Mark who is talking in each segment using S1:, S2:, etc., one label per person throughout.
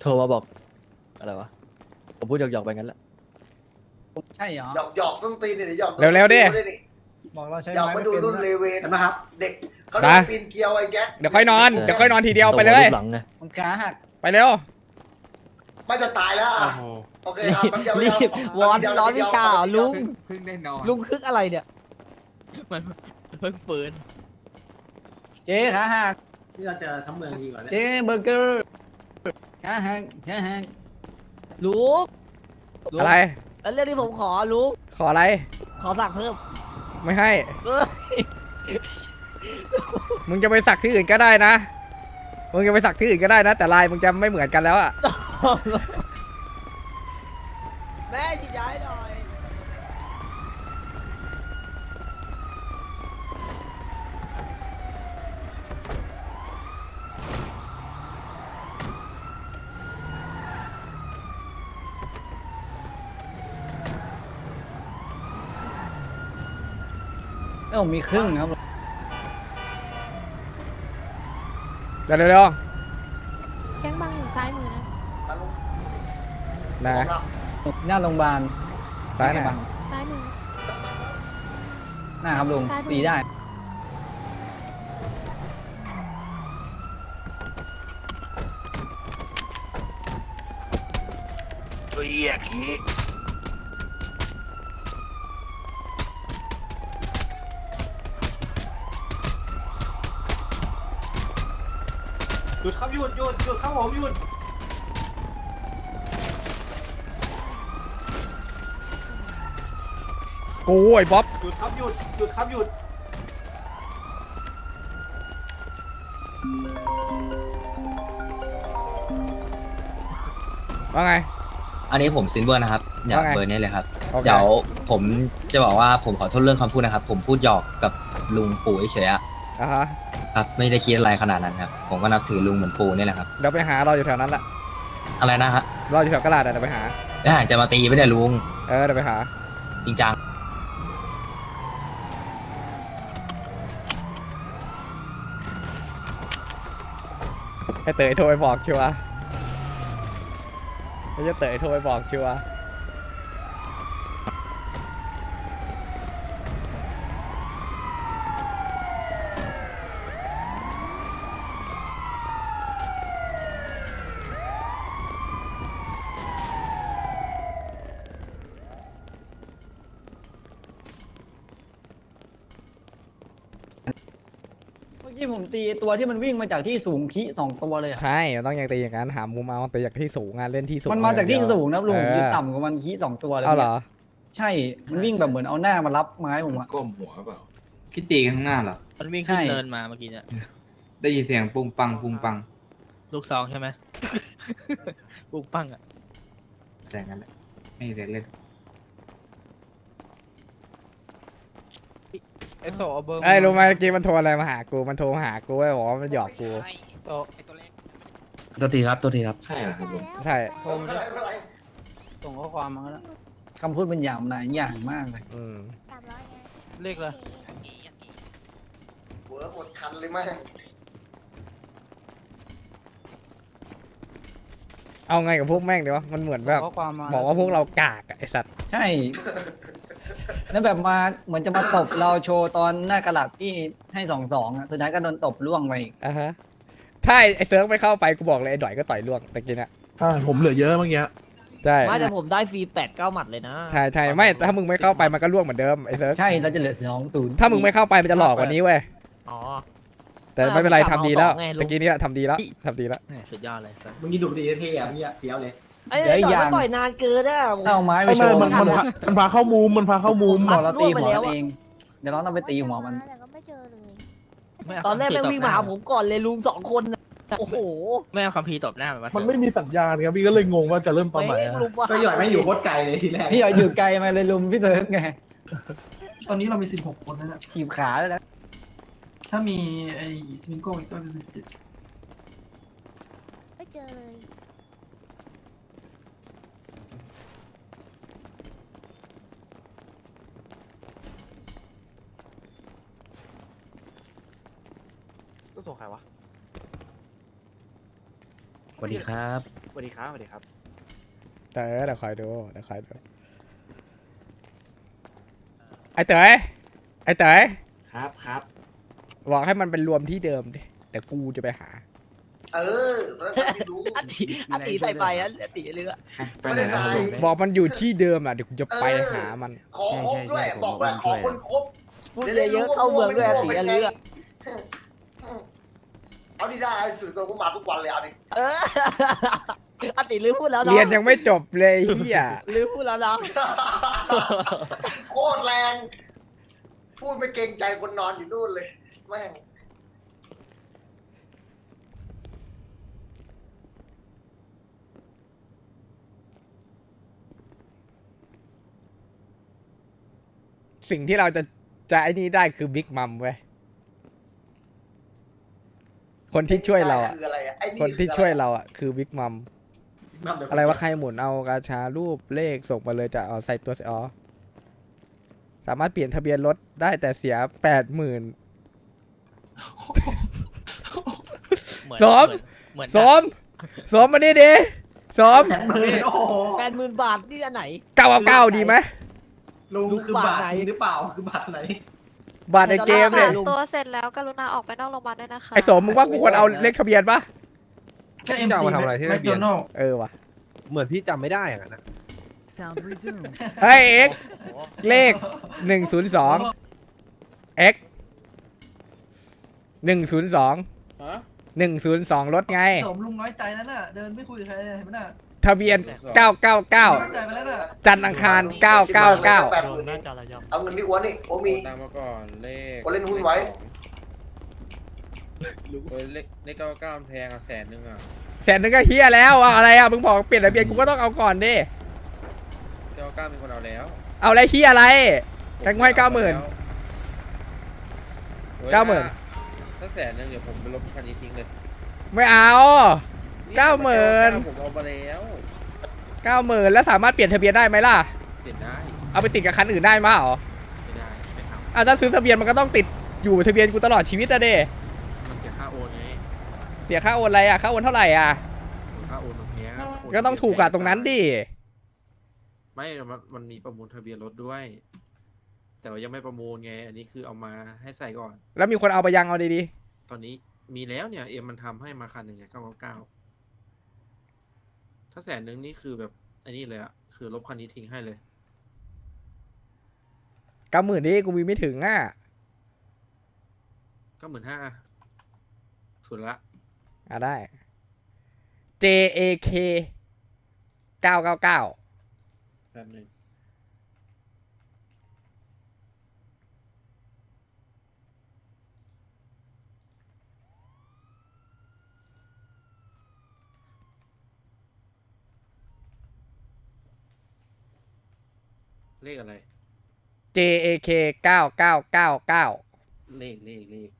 S1: โทรมาบอก อะไรวะ ผมพูดหยอกๆไปงั้นแหละ
S2: ใช่เหรอ
S3: หยอกหยอกส้นตีนเนี่ยหยอก
S4: เร็วๆดิ
S2: บอกเราใช้
S3: หยอก
S2: ไม้
S3: มา
S2: ไม่
S3: ดู
S2: เป็น
S3: รุ่นเล
S2: นะ
S3: เวนนะครับ เด็กเขาโด
S4: นะ
S3: นปีนเกลียวไอ้แก๊ก
S4: เดี๋ยวค่อยนอน เดี๋ยวค่อยนอนทีเดียวไปเลย
S1: ตรงหัวรูปหลังไง
S2: มันขาหัก
S4: ไปเร็ว
S3: ไม่จะตายแล้วอะ โอเคครับแป๊บเดียว
S5: รี
S3: แป๊บ
S5: บ
S3: เดียว
S5: วอน
S3: แป๊บเดียว
S5: ร้อนวิชาเหรอลุง
S6: เพิ่งได้นอน
S5: ลุงคึกอะไรเนี่ย
S1: มันเพิ่งฟื้น
S2: เจ๊ขาหัก
S7: ที่เราจะทั้งเมืองดีกว่าเนี่ย
S2: เจ๊เบอร์เกอร์ ขาหักขาหัก
S5: ลุงลุง
S4: อะไร
S5: แล้วเรื่องที่ผมขอลุง
S4: ขออะไร
S5: ขอสั่งเพิ่ม
S4: ไม่ให้
S5: เออ
S4: มึงจะไปสักที่อื่นก็ได้นะ มึงจะไปสักที่อื่นก็ได้นะ แต่ลายมึงจะไม่เหมือนกันแล้วอะ
S5: แม่จิย้ายหน่อย
S2: เอ้ามีครึ่งครับ
S4: เดี๋ยวเร็ว
S8: แก๊งบางอยู่ซ้ายมือนะ
S4: ๆนะ
S2: หน้าโรงพยาบาล
S4: ซ้ายไหน
S2: บัง
S8: ซ้ายมือ
S2: หน้าครับลุง
S8: ซ้ายมือ
S2: ตีได้
S3: ตัวเหี้ยขี้
S7: ห ยุดครับหยุดหยุดหยุดครับผมหยุด
S4: กูไอ้บ๊อบ
S7: หยุดครับหยุดหยุดครับหยุด
S4: ว่าไง
S9: อันนี้ผมซินเวอร์นะครับ อยาก
S4: ว่าไง
S9: เบอร์นี้เลยครับ
S4: โอเค
S9: เดี๋ยวผมจะบอกว่าผมขอโทษเรื่องคำพูดนะครับ ผมพูดหยอกกับลุงปู่เฉยๆอะ
S4: อะฮะ
S9: ครับไม่ได้คิดอะไรขนาดนั้นครับ ผมก็นับถือลุงเหมือนปู่นี่แหละครับ
S4: เดี๋ยวไปหาเราอยู่แถวนั้นแหละ
S9: อะไรนะฮะ
S4: รออยู่แถวกระดาษอะเดี๋ยวไปหา
S9: เอ้ยจะมาตีไปเนี่ยลุง
S4: เออเดี๋ยวไปหา
S9: จริงจัง
S4: ให้เต๋อโทรไปบอกชัวร์ไม่ใช่เต๋อโทรไปบอกชัวร์
S2: ตีตัวที่มันวิ่งมาจากที่สูงขี้สองตัวเลยอะ
S4: ใช่มันต้องอย่างตีอย่างนั้นหามุมเอาตีจากที่สูงงานเล่นที่สูง
S2: มันมาจากที่สูงนะลุง
S4: เออ
S2: ยืนต่ำกว่ามันขี้สองตัวเลย
S4: เอาเหรอ
S2: ใช่มันวิ่งแบบเหมือนเอาหน้ามารับไม้ผมอะ
S6: ก้มหัวเปล่าพี่ตีกันข้างหน้าเหรอ
S1: มันวิ่ง
S2: ใช่
S1: ขึ้นเนินมาเมื่อกี้เนี่ย
S6: ได้ยินเสียงปุ้งปังปุ้งปัง
S1: ลูกซองใช่ไหมปุกปังอะ
S6: แสงกันแหละไม่ได้เล่น
S1: ไอ้โซเอาเบอร์
S4: ไอ้ยรู้ไหมเมื่อกี้มันโทรอะไรมาหากู มันโทรมาหากูไอ้บอกว่ามันหยอกกู
S1: โซ
S9: ตัวทีครับตัวทีครับ
S6: ใช่เหรอครับลุง
S4: ใช่
S2: โทรมาด้วยส่งข้อความมาแล้วคำพูดมันหยาบหลายอย่างมากเลย
S4: อืม
S8: สามร้อยไง
S1: เลขเลย
S3: หัวหมดคันเลยมั้ย
S4: เอาไงกับพวกแม่งดีวะ มันเหมือนแบบ
S2: ข้อความมา
S4: บอกว่าพวกเรากากอะไอสัตว์
S2: ใช่ แล้วแบบมาเหมือนจะมาตบเราโชว์ตอนหน้ากระดาษที่ให้สองสองอะสุดท้ายก็โดนตบล่วงไปอีก
S4: อะฮะถ้าไอเซิร์ฟไม่เข้าไปกูบอกเลยไอดอยก็ต่อยล่วงตะกี้น่ะ
S7: ใช่ผมเหลือเยอะเมื่อกี้
S4: ใช่
S5: ไม่แต่ผมได้ฟรีแปดเก้าหมัดเลยนะ
S4: ใช่ใช่ไม่ถ้ามึงไม่เข้าไปมันก็ล่วงเหมือนเดิมไอเซิร์ฟ
S2: ใช่เราจะเหลือสองศูนย์
S4: ถ้ามึงไม่เข้าไปมันจะหลอกกว่านี้เว้ย
S5: อ๋อ
S4: แต่ไม่เป็นไร
S5: อ่า
S4: ทำดีแล้ว
S5: เอาสองไงลุง
S4: ตะกี้นี้แหละทำดีแล้วทำดีแล้ว
S1: แหม่สุดยอดเลยสัส
S7: มึงยิงดูดีเท่อะมึงเฟี้ยวเลย
S5: ไอ้ไอ้ต่อยมันต่อยนานเกินอะผม
S2: เอาไม้ไป
S7: ไม่
S2: โช
S7: ไม่
S2: ว์
S7: มันมันพามันพาเข้ามุมมันพาเข้ามุม
S2: บอกเราตีหัว
S5: ล่วงไปแล้ว
S2: มัน
S5: อะ
S2: เองเดี๋ยวเราต้องไปตีหัวมัน
S8: แต่ก็ไม่เจอเลย
S1: ไม่เา
S5: ตอนแรก
S1: คั
S5: แม่ง
S1: พี
S5: วิ่ง
S1: ตบ
S5: มา
S1: น้
S5: หาผมก่อนเลยลุงสองคนน่ะโอ้โห
S1: ไม่เอาคัมภีร์ตบหน้ามันมา
S7: มันไม่มีสัญญาณครับพี่ก็เลยงงว่าจะเริ่มตอนไหน
S5: แม่ง
S7: อะ
S5: ลุงว่า
S7: ก็หย่อยไม่อยู่โคตรไกลเลยทีแรก
S2: พี่เอาอยู่ไกลมาเลยลุมพี่เติร์กไง
S10: ตอนนี้เรามี 16 คนแล้วนะ
S2: ขีบขาแล้วนะ
S10: ถ้ามีไอ้สมิงโก้อีกก็เป็น17
S8: ไม่เจอเลย
S1: ส่งใครวะสวัสดีครับ
S7: สวัสดีครับสวัสดีครับ
S4: แต่เออเดี๋ยวคอยดูเดี๋ยวคอยดูไอ้เต๋ยไอ้เต๋ย
S3: ครับครับ
S4: บอกให้มันเป็นรวมที่เดิมดิแต่กูจะไปหา
S3: เออแล้วไม่รู้
S5: อติอติใส่ไปอะอติเรือ
S6: ไปไหนนะลุง
S4: บอกมันอยู่ที่เดิมอะเดี๋ยวกูจะไปหามัน
S3: ขอครบด้วย บอกว่าขอคนครบ
S5: พูดเยอะๆเข้าเมืองด้วยอติเรือ
S3: เอาดีได้สื่อตัวกูมาทุกวันเลยเอาดิ
S5: เอออติลือพูดแล้วนะ
S4: เรียนยังไม่จบเลยไอ้เฮีย
S5: ลือพูดแล้วนะ
S3: โคตรแรง พูดไม่เกรงใจคนนอนอยู่นู่นเลยแม่ง
S4: สิ่งที่เราจะจะไอ้นี่ได้คือบิ๊กมัมเว้ย คนที่ช่วยเราอะ
S3: คืออะไรอะไอ้
S4: คนที่
S3: ออะไช่
S4: วยเราอะคือบิ๊กมัม อะไรว่าใครหมุนเอากาชารูปเลขส่งมาเลยจะเอาใส่ตัวอ๋อสามารถเปลี่ยนทะเบียนรถได้แต่เสียแปดหมื่น
S1: เหมือน
S4: ซ้อม
S1: เหมือน
S4: สมสมมานี่ดิสม
S5: แปดหมื่นบาทนี่อันไหน
S4: เก้าเก้าดีไหม
S7: ลุง
S5: ลุง
S7: คือบาท
S5: บาทไหน
S7: จริงหรือเปล่าคือบาทไหน
S4: บาทในเกมเนี่ย
S5: ลุง
S8: ตัวเสร็จแล้วกรุณาออกไปนอกโรงพยาบาลด้วยนะคะ
S4: ไอ้สมมึงว่ากูควรเอาเลขทะเบียนปะ
S10: แค่เอ็มซีแมคโดนัลด์
S4: เออว่ะ
S1: เหมือนพี่จำไม่ได้อย่างนั้นนะ
S4: เฮ้ยเอ็กเลขหนึ่งศูนย์สองเอ็กหนึ่งศูนย์สองหนึ่งศูนย์สองรถไง
S10: สมลุงน้อยใจนั่นน่ะ เดินไม่คุยกับใครเลยเห็นไหมน่ะ
S4: ทะเบียน 999
S10: น้อยใจไปแล้วน่ะ
S4: จันทร์อังคาร 999
S3: แบบเอาเงินที่อ้วนนี่โอ้มี
S6: ตามมาก่อนเลข
S3: โอ้เล่นหุ้นไว้
S6: เออเลขเลขเก้าเก้าแพงอะแสนนึงอะ
S4: แสนนึงก็เฮียแล้วเอาอะไรอะมึงบอกเปลี่ยนทะเบียนกูก็ต้องเอาก่อนดิ
S6: เก้าเก้ามีคนเอาแล้ว
S4: เอาอะไรเฮียอะไร แกงให้เก้าหมื่นเก้าหมื่น
S6: ถ้าแสนนึงเดี๋ยวผมไปลบคันนี้ทิ้งเลย
S4: ไม่เอาเก้าหมื่น
S6: ผมเอาไปแล้ว
S4: เก้าหมื่นแล้วสามารถเปลี่ยนทะเบียนได้ไหมล่ะ
S6: เปลี่ยนได้
S4: เอาไปติดกับคันอื่นได้มั้ยเหรอ
S6: ไม่ได้ไม่ท
S4: อะถ้าซื้อทะเบียนมันก็ต้องติดอยู่ทะเบียนกูตลอดชีวิตอะเด้ำ
S6: มันเสียค่าโอนไง
S4: เสียค่าโอนอะไรอะค่าโอนเท่าไหร่อะ
S6: ค่าโอนมันแพงโน
S4: ก็ต้องถูกอะตรงนั้นดิ
S6: ไม่มันมันมีประมูลทะเบียนรถด้วย แต่ว่ายังไม่ประมูลไง อันนี้คือเอามาให้ใส่ก่อน
S4: แล้วมีคนเอาไปยังเอาดี
S6: ตอนนี้มีแล้วเนี่ย เอ็มมันทำให้มาคันหนึ่งเนี่ยเก้าเก้า ถ้าแสนนึงนี่คือแบบอันนี้เลยอะคือลบคันนี้ทิ้งให้เลย
S4: ๆเก้าหมื่นนี่กูมีไม่ถึงอะ
S6: ก็เหมือนห้าสุดละ
S4: อะได้ J A K 999
S6: แป๊บหนึง เลขอะไร
S4: J A K 9999
S6: เลขเลขเลข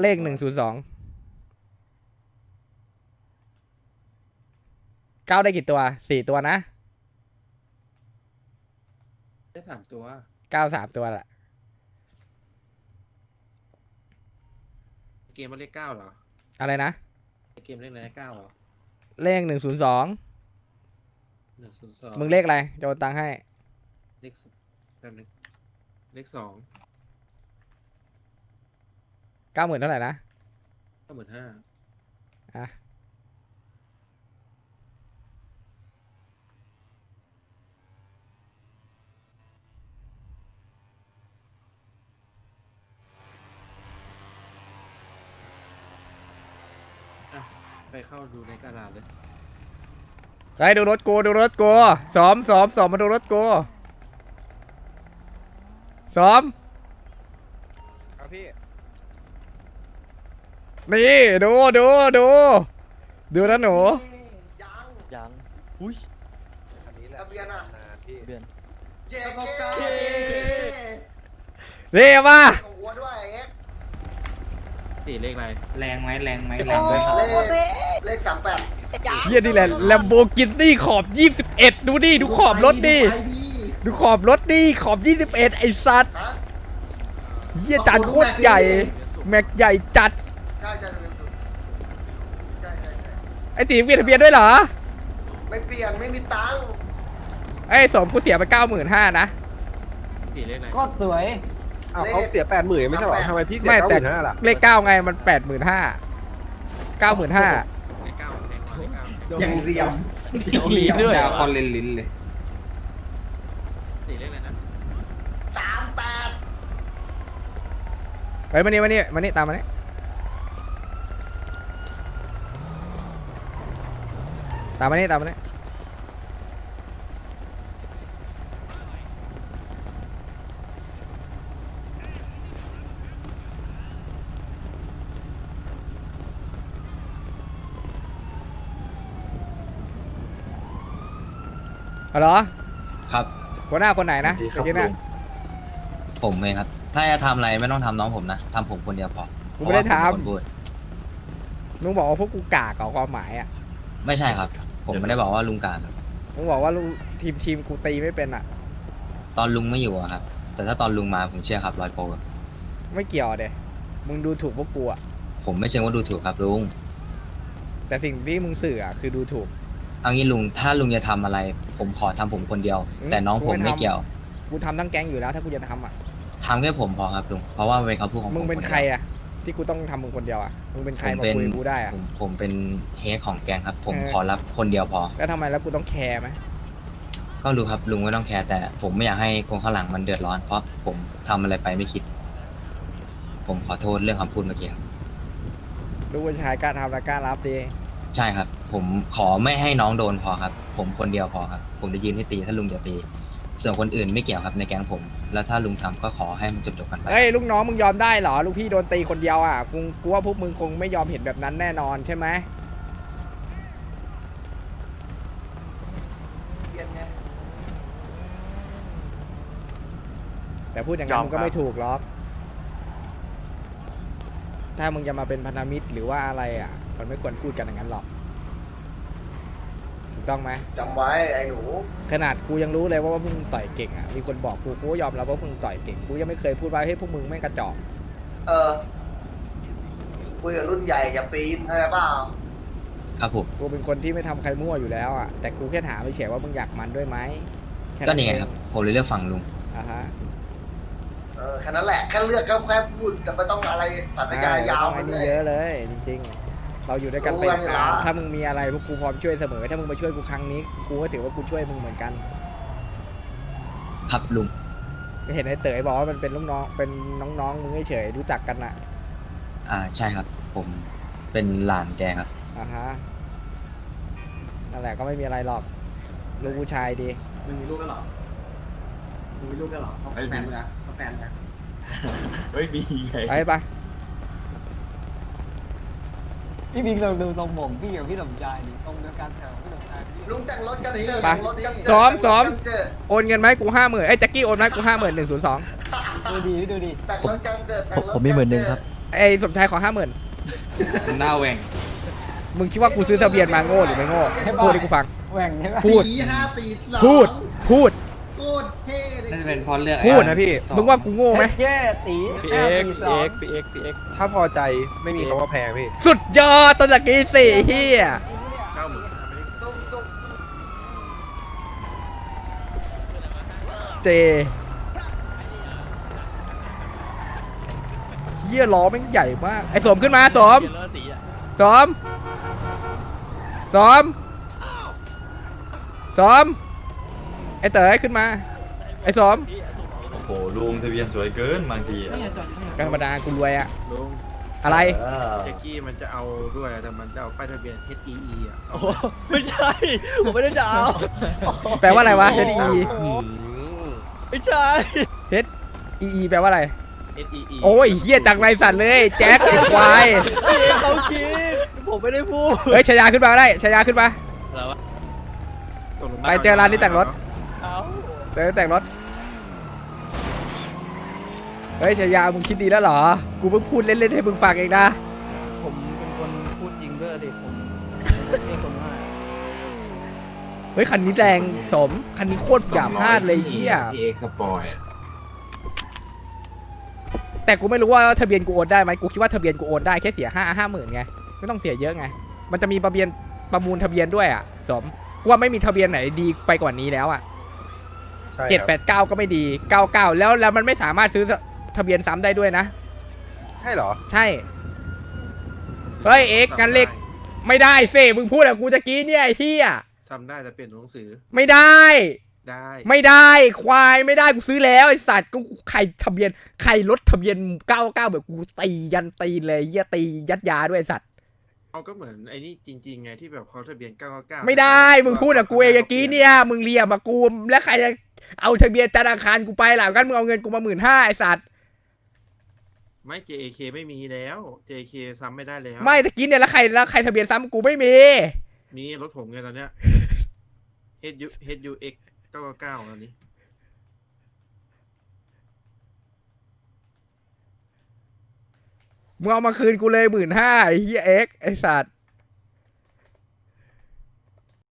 S4: เลขหนึ่งศูนย์สองเก้าได้กี่ตัวสี่ตัวนะ
S6: ได้สามตัว
S4: เก้าสามตัวแหละ
S6: เกมมันเลขเก้าเหรอ
S4: อะไรนะ
S6: เกมเลขอะไรนะเก้าเหรอ
S4: เลขหนึ่งศูนย์สอง
S6: หนึ่งศูนย์สอง
S4: มึงเลขอะไรจะโอนตังค์ให้
S6: เลขแป๊บนึงเลขสอง
S4: เก้าหมื่นเท่าไหร่นะ
S6: ก็เหมือนห้า
S4: อะ
S6: ไปเข้าดูในกระดาษเลย
S4: ไปดูรถกูดูรถกูซ้อมซ้อมซ้อมมาดูรถกูซ้อม
S1: ครับพี่
S4: นี่ดูดูดูดูนะหนู
S3: ยัง
S1: ยังอุ้ย
S3: ทะเบียนอะ
S1: พี่เดือน
S3: เย้เก้า
S4: นี่มา
S3: ของวัวด้วยเอ็ก
S6: สี่เลขอะไรแรงไหมแรงไหม
S5: โอ้
S6: แรงไหม
S5: โหเต้
S3: เลขสามแปด
S5: จ้า
S4: เฮียนี่แหละแลมโบกินี่ขอบ 21 ดูดิดูขอบรถดิดูขอบรถดิขอบ 21 ไอ้สัตว์
S3: ฮะ
S4: เฮียจานโคตรใหญ่ แม็กใหญ่จัด
S3: ใช่ใช่ทะเบียนสุดใช่ใช่ใช่
S4: ไอ้ตีเปลี่ยนทะเบียนด้วยเหรอ
S3: ไม่เปลี่ยนไม่มีตังค์
S4: ไอ้สมกูเสียไปเก้าหมื่นห้านะ
S6: กี่เลขไหน
S2: ก็สวย
S3: อ้าวเขาเสียแปดหมื่นไม่ใช่หรอทำไมพี่
S4: ไม่แต่เลขเก้าไงมันแปดหมื่นห้าเก้าหมื่นห้า
S6: เลขเก้าแพงกว่าเลขเก้า
S7: ยังเรียม
S1: มีด้วยเหรอ
S7: คอนเลนลิ้นเลย
S6: สี่เลขอะไรนะ
S3: สามแปด
S4: เฮ้ยมานี่มานี่มานี่ตามมานี่ตามมานี่ตามมานี่ เอาเหรอ
S9: ครับ
S4: หัวหน้าคนไหนนะ
S7: ดีครับ
S4: เมื่อกี้น่ะ
S9: ผมเองครับ ถ้าจะทำอะไรไม่ต้องทำน้องผมนะทำผมคนเดียวพอ
S4: กูไม่ได้
S9: เพราะว่าผมเป็นคน
S4: ทำ
S9: พูด
S4: ลุงบอกว่าพวกกูกากเหรอความหมายอะ
S9: ไม่ใช่ครับ ผมไม่ได้บอกว่าลุงกลางครับ
S4: ลุงบอกว่าลุงทีมทีมกูตีไม่เป็นอะ
S9: ตอนลุงไม่อยู่อะครับ แต่ถ้าตอนลุงมาผมเชื่อครับร้อยโปร
S4: ไม่เกี่ยวเดะมึงดูถูกพวกกูอะ
S9: ผมไม่เชิงว่าดูถูกครับลุง
S4: แต่สิ่งที่มึงสื่ออะคือดูถูก
S9: เอางี้ลุงถ้าลุงจะทำอะไร ผมขอทำผมคนเดียว
S4: อืม
S9: แต่น้องผม
S4: กูไม่
S9: ไม่
S4: ทำ
S9: เกี่ยว
S4: กูทำทั้งแก๊งอยู่แล้ว ถ้ากูจะทำอะ
S9: ทำแค่ผมพอครับลุงเพราะว่ามันเป็นคำพูดของผม
S4: มึงเป็น
S9: ดียว
S4: ใครอะ ที่กูต้องทำมึงคนเดียวอะ มึงเป็นใคร
S9: ผม
S4: มา
S9: เป็น
S4: คุยกับกูได้อะ
S9: ผมผมเป็นเฮดของแกงครับ ผม
S4: เออ
S9: ขอรับคนเดียวพอ
S4: แล้วทำไมแล้วกูต้องแคร์ไหม
S9: ก็รู้ครับลุงไม่ต้องแคร์แต่ ผมไม่อยากให้คนข้างหลังมันเดือดร้อน เพราะผมทำอะไรไปไม่คิด ผมขอโทษเรื่องคำพูดเมื่อกี้ครับ
S4: ลูกผู้ชายกล้าทำและกล้ารับดี
S9: ใช่ครับ ผมขอไม่ให้น้องโดนพอครับ ผมคนเดียวพอครับ ผมจะยืนให้ตีถ้าลุงจะตี ส่วนคนอื่นไม่เกี่ยวครับในแก๊งผม แล้วถ้าลุงทำก็ขอให้มันจบๆกันไป
S4: เอ้ยลูกน้องมึงยอมได้เหรอลูกพี่โดนตีคนเดียวอะกูกูว่าพวกมึงคงไม่ยอมเห็นแบบนั้นแน่นอนใช่ไหม
S3: เีย
S4: แต่พูดอย่างนั้นมึงก็ไม่ถูกหรอกถ้ามึงจะมาเป็นพันธมิตรหรือว่าอะไรอะ มันไม่ควรพูดกันอย่างนั้นหรอกถูกต้องไหม
S3: จำไว้ไอ้หนู
S4: ขนาดกูยังรู้เลยว่าว่าพวกมึงต่อยเก่งอะมีคนบอกกูกูก็ยอมรับว่าพวกมึงต่อยเก่งกูยังไม่เคยพูดว่าให้ยพวกมึงไม่งกระจอก
S3: เออ คุยกับรุ่นใหญ่อย่าปีนอะไรเปล่า
S9: ครับผม
S4: กูเป็นคนที่ไม่ทำใครมั่วอยู่แล้วอะแต่กูแค่ถามเฉยๆว่ามึงอยากมันด้วยไหมแค่
S9: ก็นี่ไงครับ ผมเลยเลือกฝั่งลุง
S4: อ่าฮะ
S3: เออแค่นั้นแหละแค่เลือกแค่แค่พูดแต่ไม่ต้องอะไรสาธยายยาว
S4: ไอ้
S3: ไปเล
S4: นี่
S3: ย
S4: เยอะเลยจริงๆ เราอยู่ด้วยกันไป
S3: รู้กันอยู่
S4: นาน
S3: แล้ว
S4: ถ้ามึงมีอะไรพวกกูพร้อมช่วยเสมอ ถ้ามึงมาช่วยกูครั้งนี้ กูก็ถือว่ากูช่วยมึงเหมือนกัน
S9: ครับลุง
S4: เห็นไอ้เต๋ยบอกว่ามันเป็นลูกน้อง เป็นน้องๆ มึงเฉยๆรู้จักกันอะ
S9: อ่าใช่ครับ ผมเป็นหลานแกครับ
S4: อ่าฮะ นั่นแหละก็ไม่มีอะไรหรอก ลูกผู้ชายดี
S7: มึงมีลูกกันเหรอมึงมีลูกกันเหรอเขาแฟนมึงนะเขาแฟนนะ
S6: ไม่มีไง
S4: ไปปะ
S2: พี่บิ๊กเราดูทรงผมพี่กับพี่สมชายดิตรงเดียวกันแถวพี่สมชายพี่
S3: ลุงแต่งรถกันเจอ
S4: ไป
S3: แต่งรถกันเจ
S4: ซ้อมซ้อม
S3: แต่งรถกันเจอ
S4: โอนเงินไหมาให้กูห้าหมื่นไอ้ยแจ็คกี้โอนมาให้กูห้าหมื่นหนึ่งศูนย์สอง
S2: ดูดีดูดี
S3: แต่งรถกันเจอแต่งรถ
S1: ผมมีหมื่นหนึ่งครับ
S4: ไอ้สมชายขอห้าหมื่น
S6: หน้าแหว่ง
S4: มึงคิดว่ากูซื้อทะเบียนมาโง่หรือไม่โง่พูดให้กูฟัง
S2: แหว่งใช่ไหม
S4: พูด
S7: สี่ห้าสี่สอง
S4: พูดพูด
S7: โคตรเท่เลย
S6: น่าจะเป็นเพราะเรื่อง
S4: พูดนะพี่มึงว่ากูโง่ไหม
S2: เจ๊ตี
S1: พี่
S2: ห้า
S1: เอ็ก
S2: สี่
S1: พี่
S2: สอง
S1: เอ็กพี่เอ็กพี่เอ็ก
S7: ถ้าพอใจไม่มีคำว่าแพงพี่
S4: สุดยอดตอนตะกี้สี่เฮีย
S6: เก้าหมื่น
S3: ซุ่มซุ่ม
S4: เจเฮียล้อแม่งใหญ่มากไอ้สมขึ้นมาสม
S1: เปลี่ยนแล้วสีอะ
S4: สมสมสม ไอ้เต๋อขึ้นมา ไอ้สม
S11: โอ้โหลุงทะเบียนสวยเกินบางที
S10: ต้อ
S11: อะ
S10: งอย่าจอดต้องอย่า
S4: ก็ธรรมดากูรวยอะ
S6: ลุง
S4: อะไร
S11: เออ
S6: แจ็คกี้มันจะเอาด้วยแต่มันจะเอาป้ายทะเบียน H E E อะ
S1: โอ้โหไม่ใช่ ผมไม่ได้จะเอา
S4: แปลว่าอะไรวะ H E E
S1: ไม่ใช่
S4: H E E แปลว่าอะไร
S6: H E E
S4: โอ้ยเฮียจากไรสัตว์เลยแจ็คไอ้ควาย
S1: พี่เอ็กเขาคิด ผมไม่ได้พูด
S4: เฮ้ยชายาขึ้นมาก็ได้ชายาขึ้นมา
S1: อะไรวะ
S6: ตกลง
S4: ไปเจอร้านที่แต่งรถ
S1: เอา
S4: เต๋อแต่งรถ เฮ้ยชายามึงคิดดีแล้วเหรอ กูเพิ่งพูดเล่นๆให้มึงฟังเองนะ
S5: ผมเป็นคนพูดจริงด้วยดิผมไม่คนง่าย
S4: เฮ้ยคันนี้แรงสม คันนี้โคตรหยาบพลาดเลยเฮีย
S11: พี่เอ็กสปอย
S4: แต่กูไม่รู้ว่าทะเบียนกูโอนได้ไหมกูคิดว่าทะเบียนกูโอนได้แค่เสียห้าห้าหมื่นไง ไม่ต้องเสียเยอะไง มันจะมีทะเบียนประมูลทะเบียนด้วยอะ สม กูว่าไม่มีทะเบียนไหนดีไปกว่านี้แล้วอะ เจ็ดแปดเก้าก็ไม่ดีเก้าเก้าแล้วแล้วมันไม่สามารถซื้อทะเบียนซ้ำได้ด้วยนะ
S12: ใช่เหรอ
S4: ใช่ เฮ้ยเอ็กซ์งั้นเลขไม่ได้เซ่มึงพูดกับกูตะกี้เนี่ยไอ้เหี้ย
S6: ซ้ำได้แต่เปลี่ยนตัวหนังสือ
S4: ไม่ได้
S6: ได้
S4: ไม่ได้ควายไม่ได้กูซื้อแล้วไอสัตว์กูใครทะเบียนใครรถทะเบียนเก้าเก้าแบบกูตียันตีนเลยเหี้ยตียัดยาด้วยไอ้สัตว์
S6: เอาก็เหมือนไอ้นี่จริงๆไงที่แบบเขาทะเบียน999
S4: ไม่ได้มึงพูดกับกูเองเมื่อกี้เนี่ย มึงเรียกมากูแล้วใครจะ เอาทะเบียนธนาคารกูไปล่ะกันมึงเอาเงินกูมาหมื่นห้าไอสัตว์
S6: ไม่ JAK ไม่มีแล้ว JAK ซ้ำไม่ได้แล้ว
S4: ไม่ตะกี้เนี่ยแล้วใครแล้วใครทะเบียนซ้ำกูไม่มี
S6: มีรถผมไงตอนเนี้ย HU HUX 999ตอนนี้
S4: มึงเอามาคืนกูเลยหมื่นห้าไอ้เหี้ยเอ็กซ์ไอสัตว์